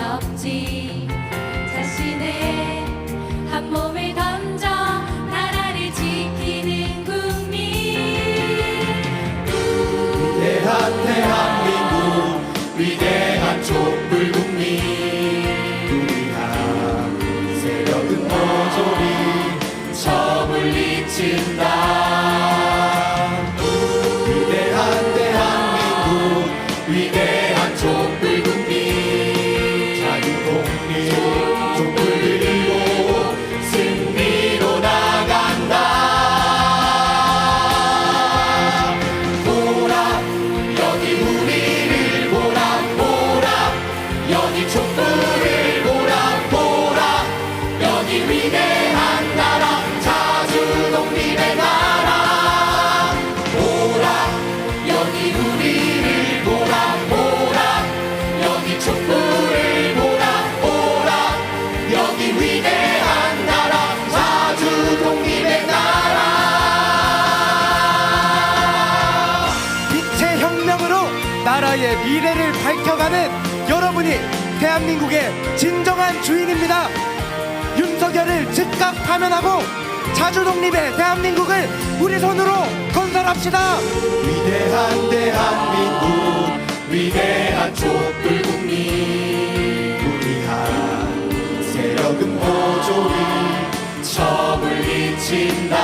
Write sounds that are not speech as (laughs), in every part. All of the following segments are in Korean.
없지. 자신의 한 몸을 던 대한민국의 진정한 주인입니다. 윤석열을 즉각 파면하고 자주 독립의 대한민국을 우리 손으로 건설합시다. 위대한 대한민국 위대한 촛불 국민 우리가 세력은 모조리 저물리친다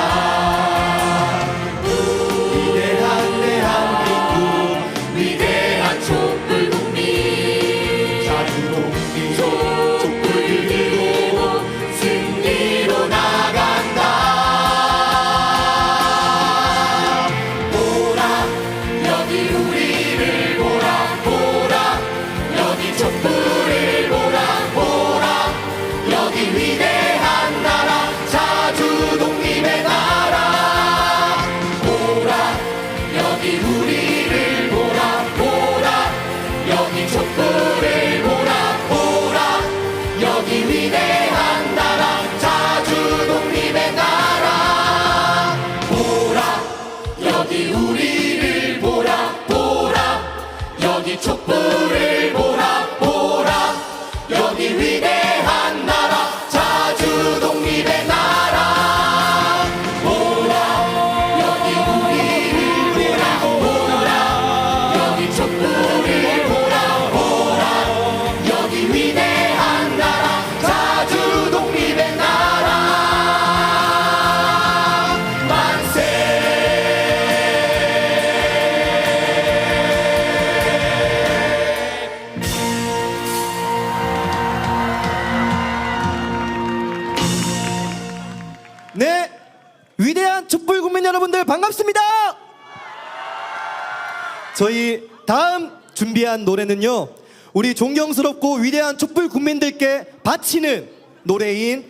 저희 다음 준비한 노래는요, 우리 존경스럽고 위대한 촛불 국민들께 바치는 노래인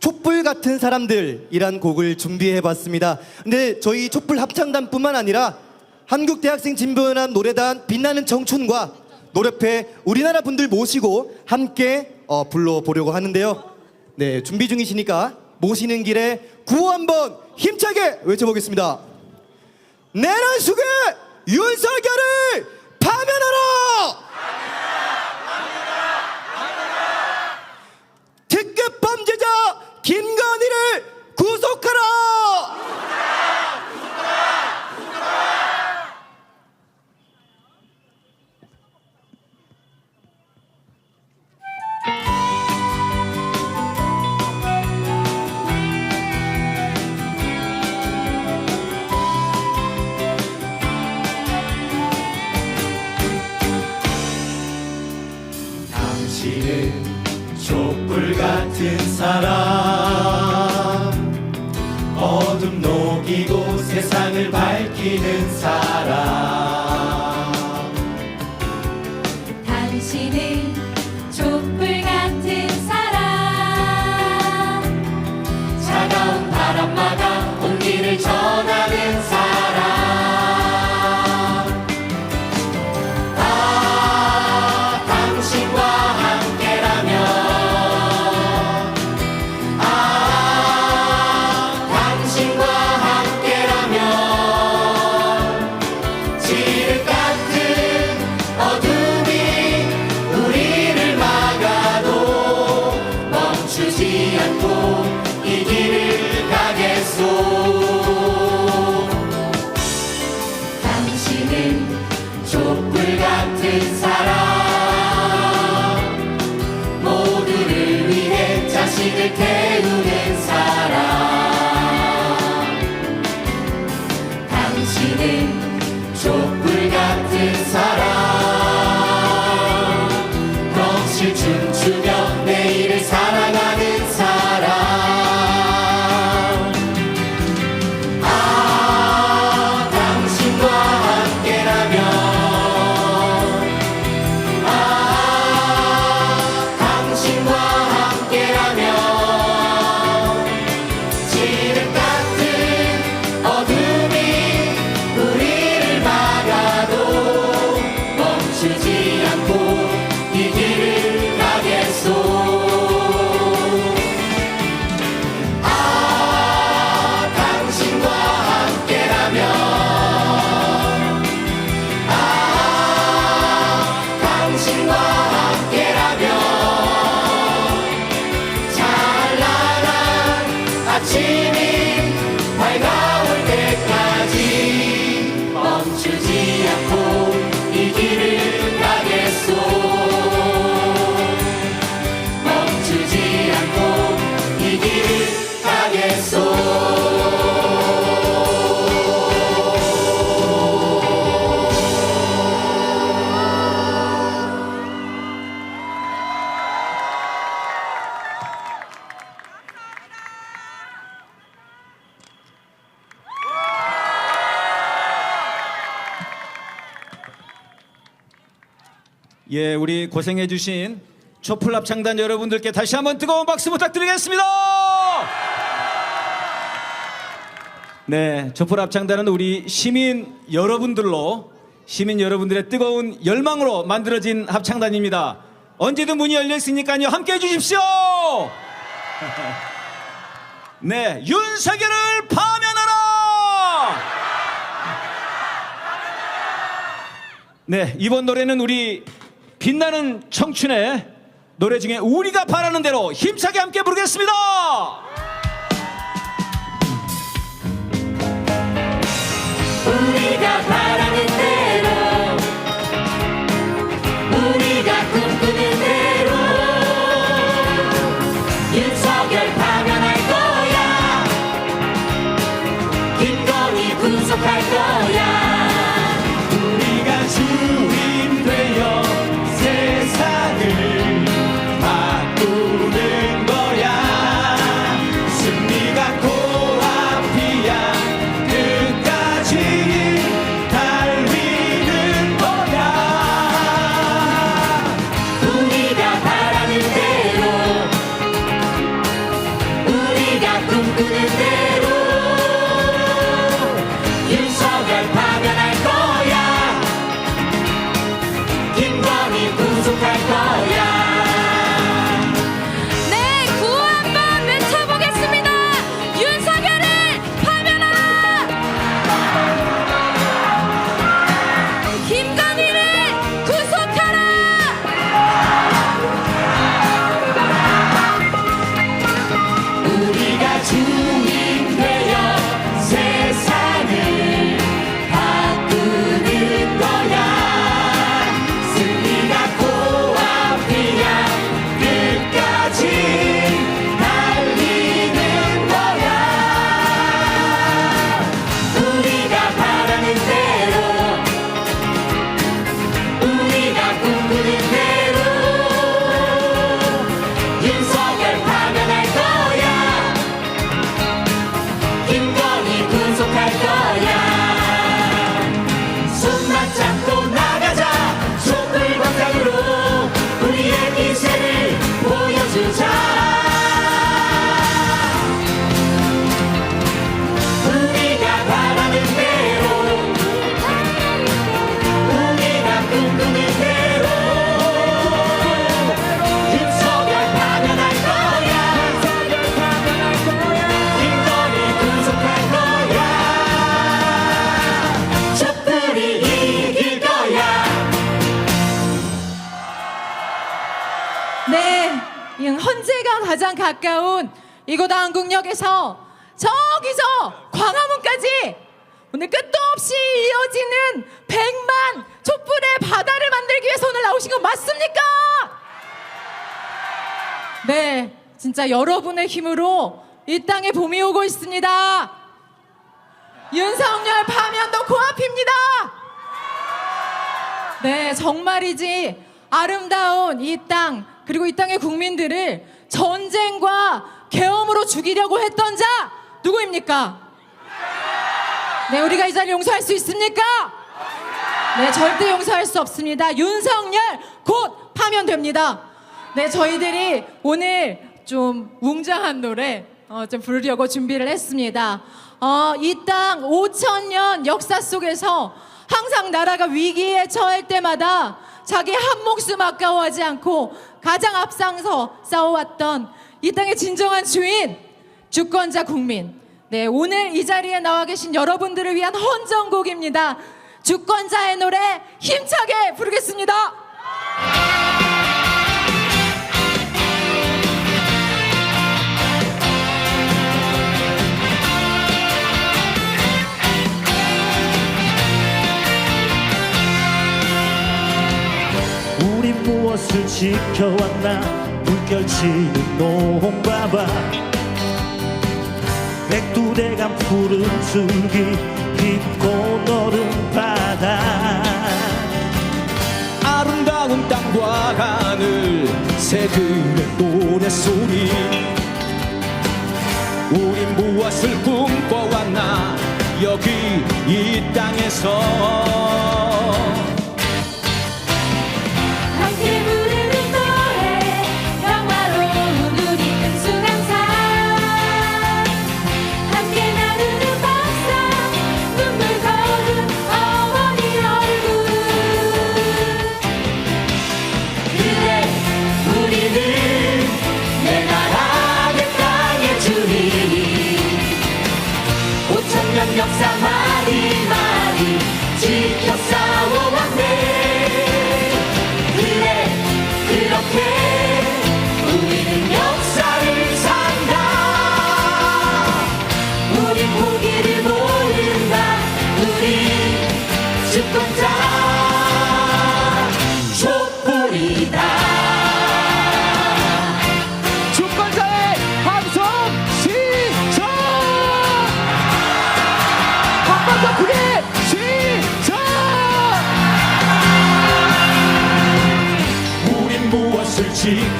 촛불 같은 사람들이란 곡을 준비해 봤습니다. 근데 저희 촛불 합창단뿐만 아니라 한국 대학생 진보연합 노래단 빛나는 청춘과 노래패 우리나라 분들 모시고 함께 어, 불러보려고 하는데요. 네, 준비 중이시니까 모시는 길에 구호 한번 힘차게 외쳐보겠습니다. 내란 속에 윤석열을 파면하라! 특급 범죄자 김건희 당신은 촛불 같은 사랑 예, 우리 고생해주신 촛불 합창단 여러분들께 다시 한번 뜨거운 박수 부탁드리겠습니다. 네, 촛불 합창단은 우리 시민 여러분들로 시민 여러분들의 뜨거운 열망으로 만들어진 합창단입니다. 언제든 문이 열려 있으니까요, 함께 해주십시오. (laughs) 네, 윤석열을 파면하라. 네, 이번 노래는 우리 빛나는 청춘의 노래 중에 우리가 바라는 대로 힘차게 함께 부르겠습니다. 우리가 바라 가 가장 가까운 이곳 한국역에서 저기서 광화문까지 오늘 끝도 없이 이어지는 백만 촛불의 바다를 만들기 위해서 오늘 나오신 거 맞습니까? 네, 진짜 여러분의 힘으로 이 땅에 봄이 오고 있습니다. 윤석열 파면도 코앞입니다. 네, 정말이지 아름다운 이 땅, 그리고 이 땅의 국민들을 전쟁과 계엄으로 죽이려고 했던 자, 누구입니까? 네, 우리가 이 자리 용서할 수 있습니까? 네, 절대 용서할 수 없습니다. 윤석열 곧 파면됩니다. 네, 저희들이 오늘 좀 웅장한 노래 어, 좀 부르려고 준비를 했습니다. 어, 이 땅 5천 년 역사 속에서 항상 나라가 위기에 처할 때마다 자기 한 목숨 아까워하지 않고 가장 앞장서 싸워왔던 이 땅의 진정한 주인 주권자 국민. 네, 오늘 이 자리에 나와 계신 여러분들을 위한 헌정곡입니다. 주권자의 노래 힘차게 부르겠습니다. 무엇을 지켜왔나 물결치는 농바바 백두대간 푸른 줄기 깊고 너른 바다. 아름다운 땅과 하늘 새들의 노래소리 우린 무엇을 꿈꿔왔나 여기 이 땅에서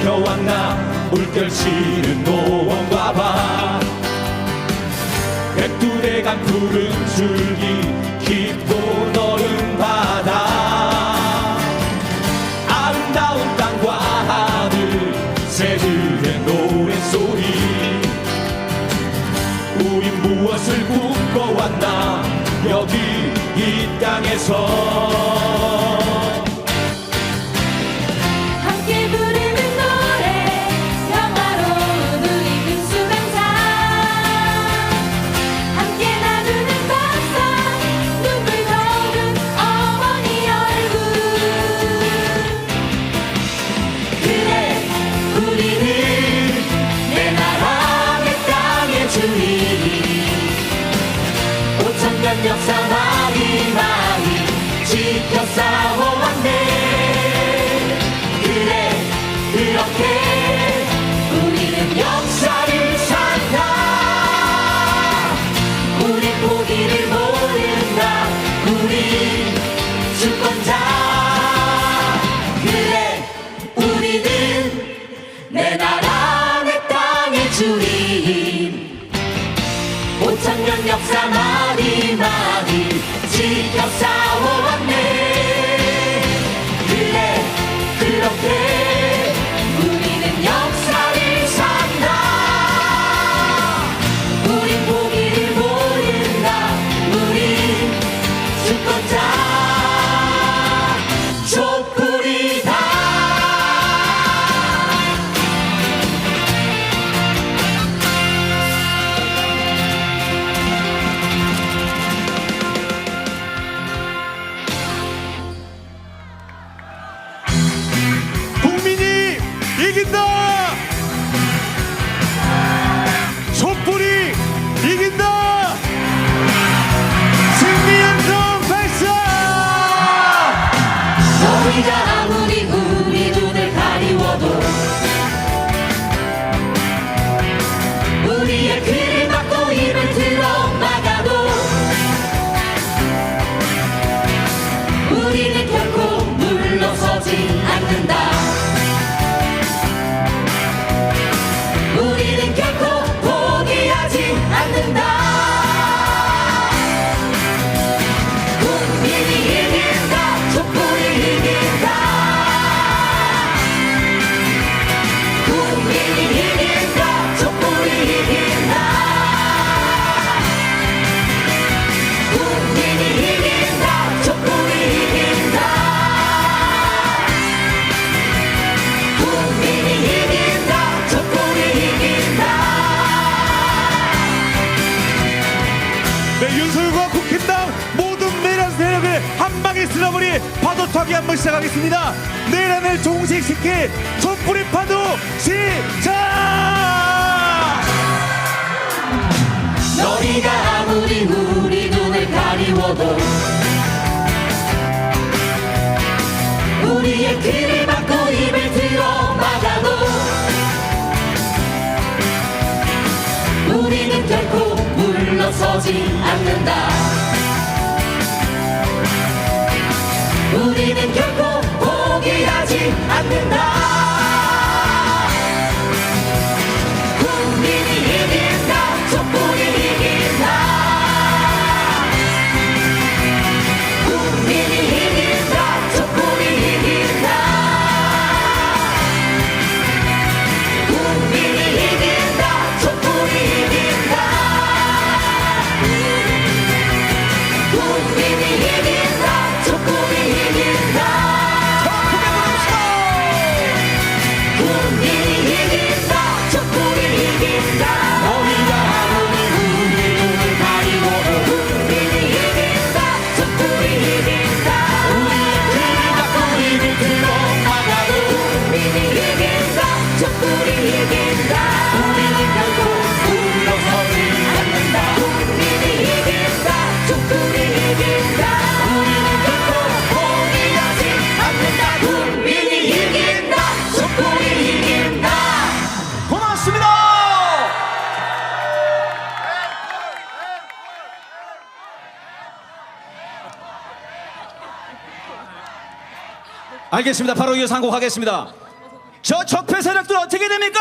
켜왔나? 물결치는 노원과 밤 백두대간 푸른 줄기 깊고 너른 바다. 아름다운 땅과 하늘 새들의 노래소리. 우린 무엇을 꿈꿔왔나? 여기 이 땅에서 우리 포기를 모른다. 우리 주권자. 그래 우리는 내 나라 내 땅의 주인. 오천년 역사 많이 많이 지켜 싸 네, 윤석열과 국힘당 모든 내란 세력을 한 방에 쓸어버리 파도 타기 한번 시작하겠습니다. 내란을 종식시킬 촛불의 파도 시작! 너희가 아무리 우리 눈을 가리워도 우리의 입을 결코 물러서지 않는다. 우리는 결코 포기하지 않는다. 알겠습니다. 바로 이어서 한곡 하겠습니다. 저 적폐 세력들 어떻게 됩니까?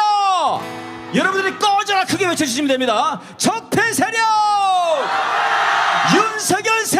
여러분들이 꺼져라 크게 외쳐주시면 됩니다. 적폐 세력! 윤석열 세력!